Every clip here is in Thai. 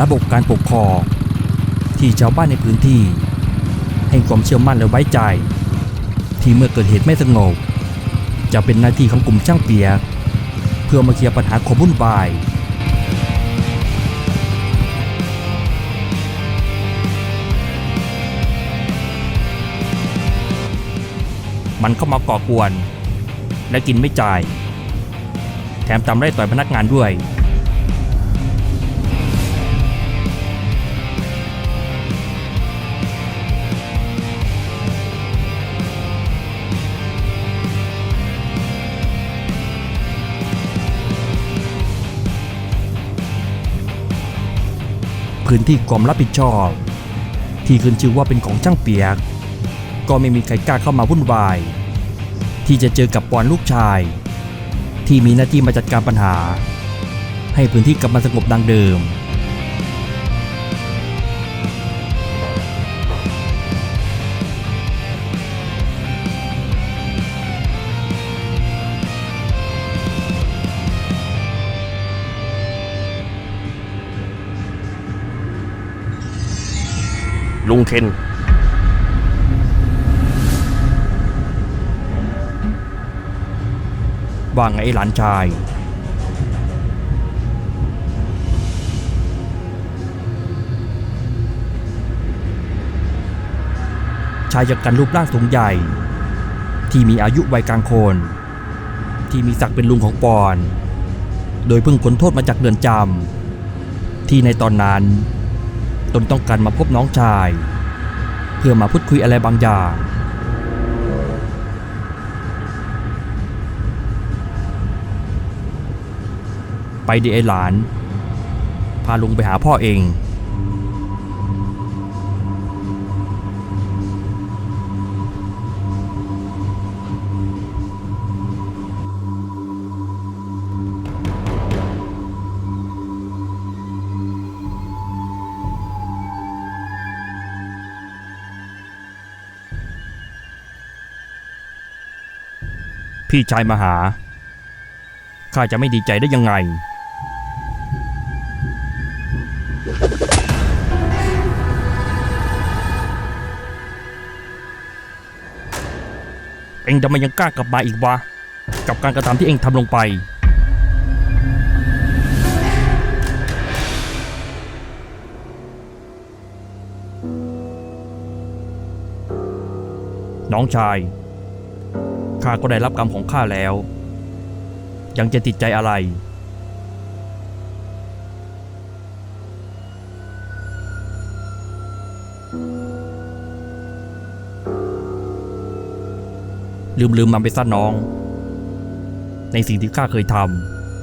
ระบบการปกครองที่ชาวบ้านในพื้นที่ ให้ความเชื่อมั่นและไว้ใจ ที่เมื่อเกิดเหตุไม่สงบ จะเป็นหน้าที่ของกลุ่มช่างเปียก เพื่อมาเคลียร์ปัญหาความวุ่นวายมันเข้ามาก่อกวน และกินไม่จ่าย แถมทำไร่ต่อยพนักงานด้วย พื้นที่ความรับผิดชอบ ที่ขึ้นชื่อว่าเป็นของช่างเปียก ก็ไม่มีใครกล้าเข้ามาวุ่นวาย ที่จะเจอกับปอนลูกชาย ที่มีหน้าที่มาจัดการปัญหา ให้พื้นที่กลับมาสงบดังเดิม ลุงเคนว่าไงไอ้หลานชาย ชายจากกันรูปร่างสูงใหญ่ ที่มีอายุวัยกลางคน ที่มีศักดิ์เป็นลุงของปอน โดยเพิ่งพ้นโทษมาจากเรือนจำที่ในตอนนั้น ตนต้องการมาพบน้องชาย เพื่อมาพูดคุยอะไรบางอย่าง ไปดีไอหลาน พาลุงไปหาพ่อเอง พี่ชายมาหา ข้าจะไม่ดีใจได้ยังไง เองทำไมยังกล้ากลับมาอีกวะ กับการกระทำที่เองทำลงไป น้องชาย ข้าก็ได้รับกรรมของข้าแล้ว ยังจะติดใจอะไร ลืมลืมมันไปซะน้อง ในสิ่งที่ข้าเคยท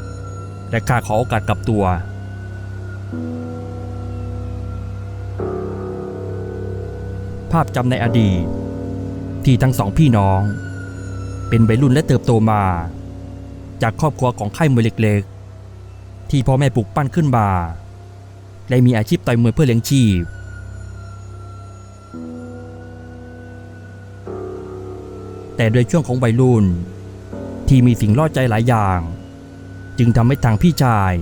ำและข้าขอโอกาสกลับตัวภาพจำในอดีต ที่ทั้งสองพี่น้อง เป็นวัยรุ่นและเติบโตมา จากครอบครัวของค่ายมวยเล็กๆ ที่พ่อแม่ปลูกปั้นขึ้นมา และมีอาชีพต่อยมวยเพื่อเลี้ยงชีพ แต่โดยช่วงของวัยรุ่น ที่มีสิ่งล่อใจหลายอย่าง จึงทำให้ทางพี่ชาย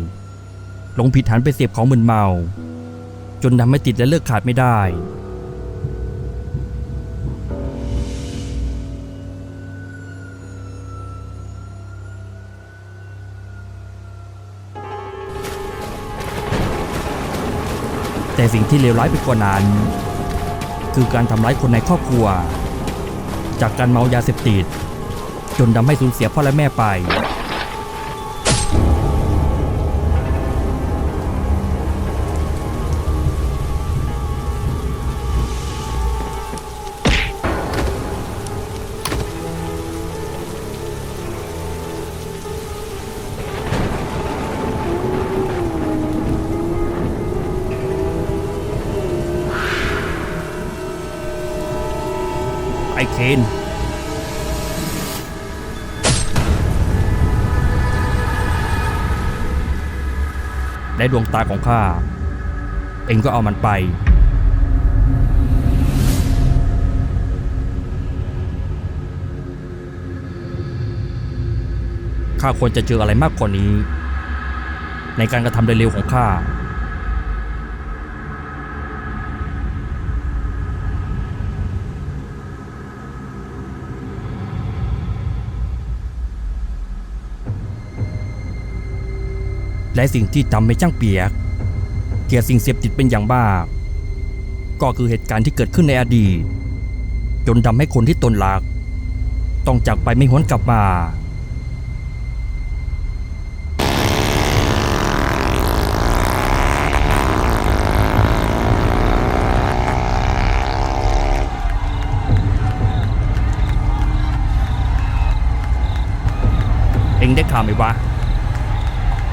หลงผิดหันไปเสพของมึนเมา จนทำให้ติดและเลิกขาดไม่ได้ แต่สิ่งที่เลวร้ายไปกว่านั้น คือการทำร้ายคนในครอบครัว จากการเมายาเสพติด จนทำให้สูญเสียพ่อและแม่ไป เคนได้ดวงตาของข้า เองก็เอามันไป ข้าควรจะเจออะไรมากกว่านี้ ในการกระทำเร็วของข้า และสิ่งที่ทำให้ช่างเปียก เกลียดสิ่งเสพติดเป็นอย่างมาก ก็คือเหตุการณ์ที่เกิดขึ้นในอดีต จนทำให้คนที่ตนรัก ต้องจากไปไม่หวนกลับมาเองได้ข่าวไหมวะ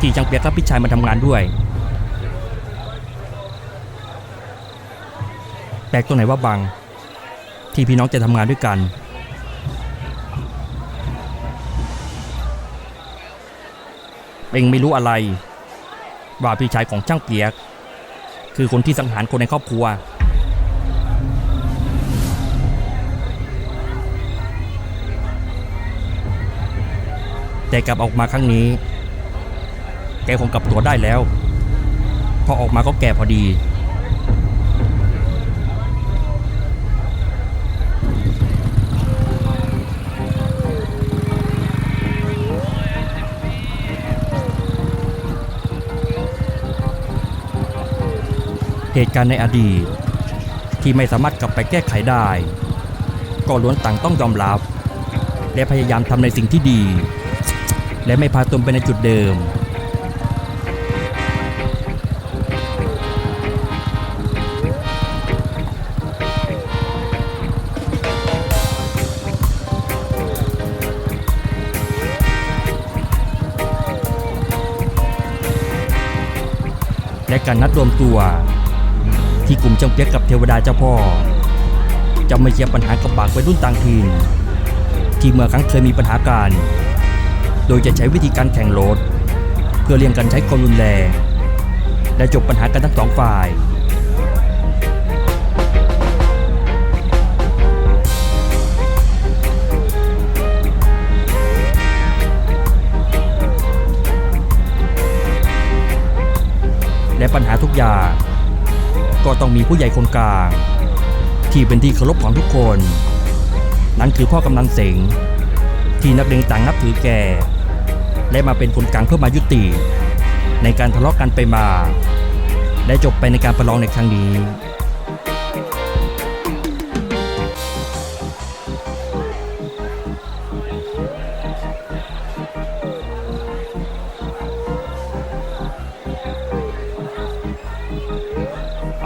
ที่ช่างเปียกกับพี่ชายมาทำงานด้วย แปลกตรงไหนว่าบัง ที่พี่น้องจะทำงานด้วยกัน เองไม่รู้อะไร ว่าพี่ชายของช่างเปียก คือคนที่สังหารคนในครอบครัวแต่กลับออกมาครั้งนี้ แกคงกลับตัวได้แล้ว พอออกมาก็แก่พอดี เหตุการณ์ในอดีต ที่ไม่สามารถกลับไปแก้ไขได้ ก็ล้วนต่างต้องยอมรับ และพยายามทำในสิ่งที่ดี และไม่พาตนไปในจุดเดิม และการนัดรวมตัว ที่กลุ่มจังเปียกกับเทวดาเจ้าพ่อ จะไม่เคลียร์ปัญหากับบากวัยรุ่นต่างถิ่นที่เมื่อครั้งเคยมีปัญหาการ โดยจะใช้วิธีการแข่งรถ เพื่อเลี่ยงการใช้ความรุนแรง และจบปัญหากันทั้งสองฝ่าย และปัญหาทุกอย่าง ก็ต้องมีผู้ใหญ่คนกลาง ที่เป็นที่เคารพของทุกคน นั่นคือพ่อกำนันเสงที่นักเลงต่างนับถือแก และมาเป็นคนกลางเพื่อมายุติ ในการทะเลาะกันไปมา และจบไปในการประลองในครั้งนี้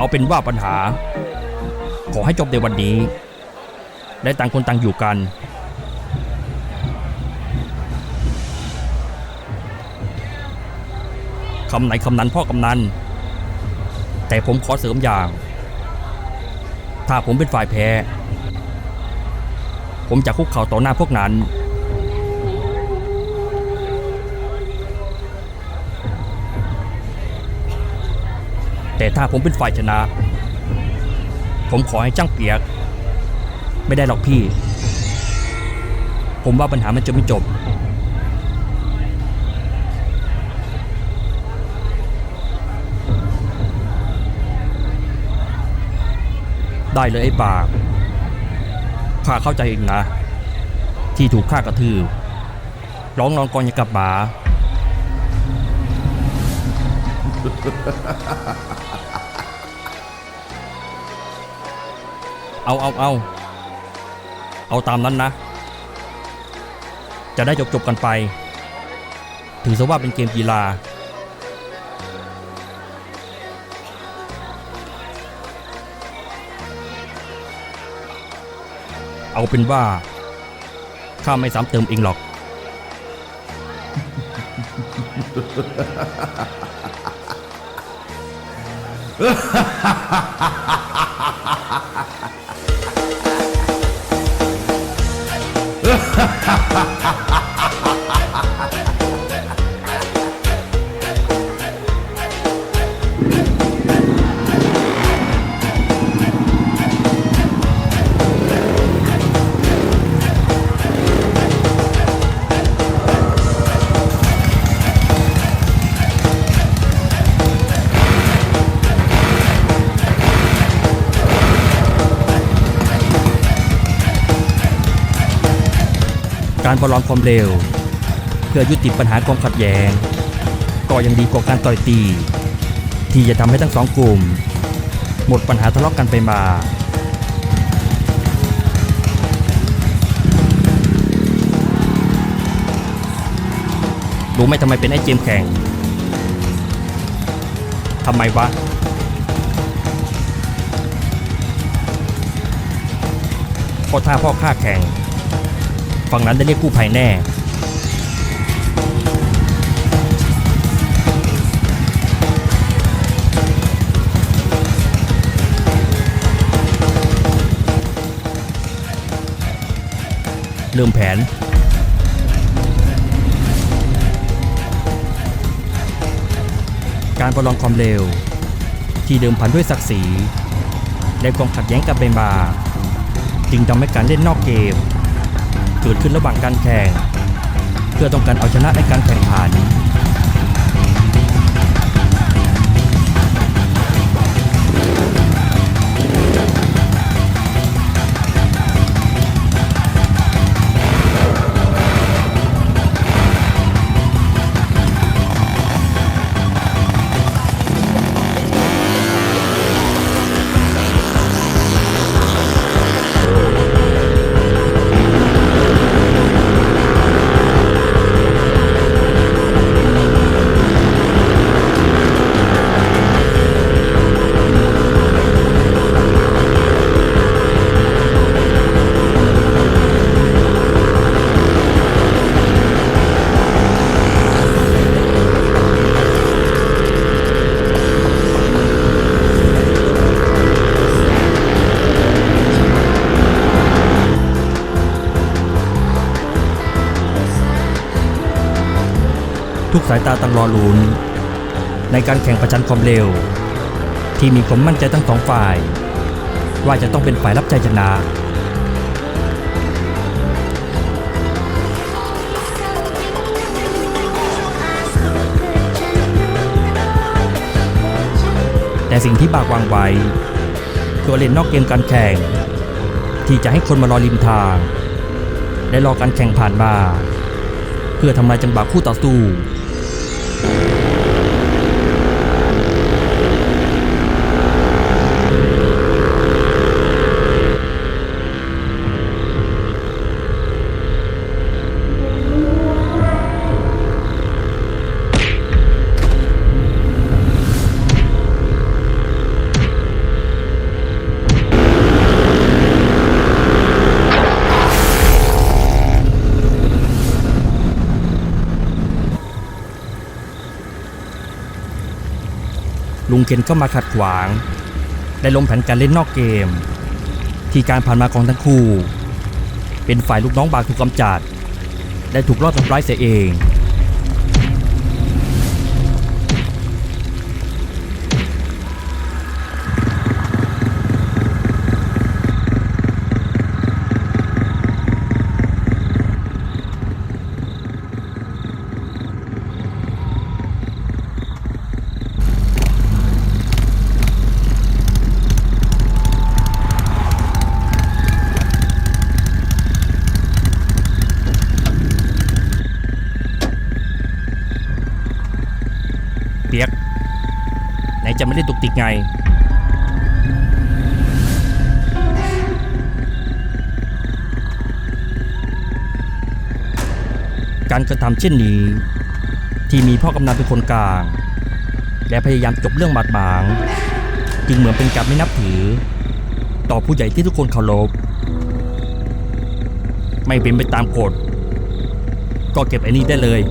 เอาเป็นว่าปัญหา ขอให้จบในวันนี้และต่างคนต่างอยู่กัน คำไหนคำนั้นพ่อกำนัน แต่ผมขอเสริมอย่าง ถ้าผมเป็นฝ่ายแพ้ ผมจะคุกเข่าต่อหน้าพวกนั้น แต่ถ้าผมเป็นฝ่ายชนะ ผมขอให้จ้างเปียก ไม่ได้หรอกพี่ ผมว่าปัญหามันจะไม่จบ ได้เลยไอ้ปากข้าเข้าใจเองนะ ที่ถูกฆ่ากระทืบร้องนอนกองอย่างกับหมา เอาเอาเอาเอาตามนั้นนะ จะได้จบจบกันไป ถือซะว่าเป็นเกมกีฬา เอาเป็นว่าข้าไม่ซ้ำเติมเองหรอก ha ha ha ha ha การประลองความเร็ว เพื่อยุติปัญหาความขัดแย้ง ก็ยังดีกว่าการต่อยตี ที่จะทำให้ทั้งสองกลุ่ม หมดปัญหาทะเลาะกันไปมา รู้ไหมทำไมเป็นไอ้เจมแข่งทำไมวะพราะถ้าพ่อข้าแข่ง ฝั่งนั้นจะเรียกกู้ภัยแน่เริ่มแผน การประลองความเร็ว ที่เดิมพันด้วยศักดิ์ศรี และความขัดแย้งกันไปมาจึงทำให้การเล่นนอกเกม เกิดขึ้นระหว่างการแข่ง เพื่อต้องการเอาชนะในการแข่งขัน ทุกสายตาตั้งรอลุ้นในการแข่งประชันความเร็ว ที่มีความมั่นใจทั้งสองฝ่าย ว่าจะต้องเป็นฝ่ายรับใจชนะแต่สิ่งที่บากวางไว้คือเล่นนอกเกมการแข่ง ที่จะให้คนมารอริมทาง และรอการแข่งผ่านมา พื่อทำลายจังหวะคู่ต่อสู้ ลุงเคนเข้ามาขัดขวาง และล้มแผนการเล่นนอกเกม ที่การผ่านมาของทั้งคู่ เป็นฝ่ายลูกน้องบากถูกกำจัด และถูกลอบทำร้ายเสียเอง ไม่ได้ตุกติกไง การกระทำเช่นนี้ ที่มีพ่อกำนันเป็นคนกลาง และพยายามจบเรื่องบาดหมาง จึงเหมือนเป็นการไม่นับถือ ต่อผู้ใหญ่ที่ทุกคนเคารพไม่เป็นไปตามกฎก็เก็บไอ้นี่ได้เลย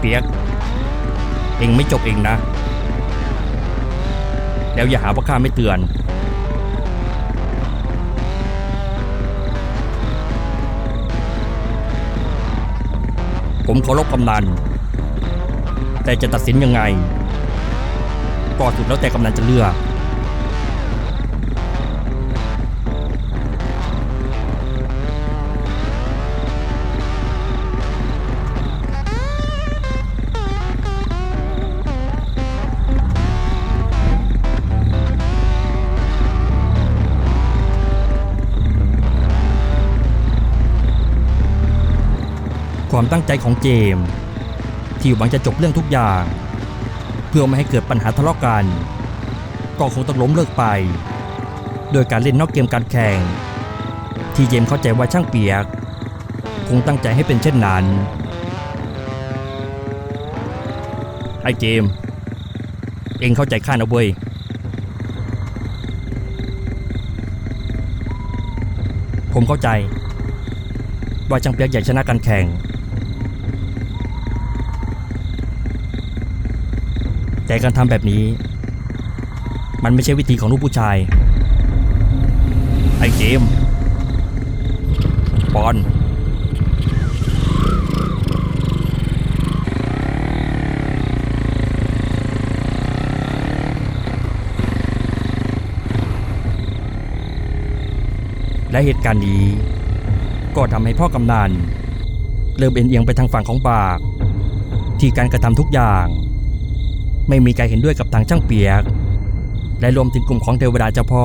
เปียก เองไม่จบเองนะ แล้วอย่าหาว่าข้าไม่เตือน ผมเคารพกำนัน แต่จะตัดสินยังไงก็สุดแล้วแต่กำนันจะเลือก ความตั้งใจของเจม ที่หวังจะจบเรื่องทุกอย่าง เพื่อไม่ให้เกิดปัญหาทะเลาะกัน ก็คงต้องล้มเลิกไป โดยการเล่นนอกเกมการแข่ง ที่เจมเข้าใจว่าช่างเปียก คงตั้งใจให้เป็นเช่นนั้นไอ้เจม เองเข้าใจข้านะเว้ยผมเข้าใจ ว่าช่างเปียกอยากชนะการแข่ง แต่การทำแบบนี้ มันไม่ใช่วิธีของลูกผู้ชาย ไอ้เกมปอนและเหตุการณ์นี้ ก็ทำให้พ่อกำนันเริ่มเอ็นเอียงไปทางฝั่งของบาก ที่การกระทำทุกอย่าง ไม่มีใครเห็นด้วยกับทางช่างเปียก และรวมถึงกลุ่มของเทวดาเจ้าพ่อ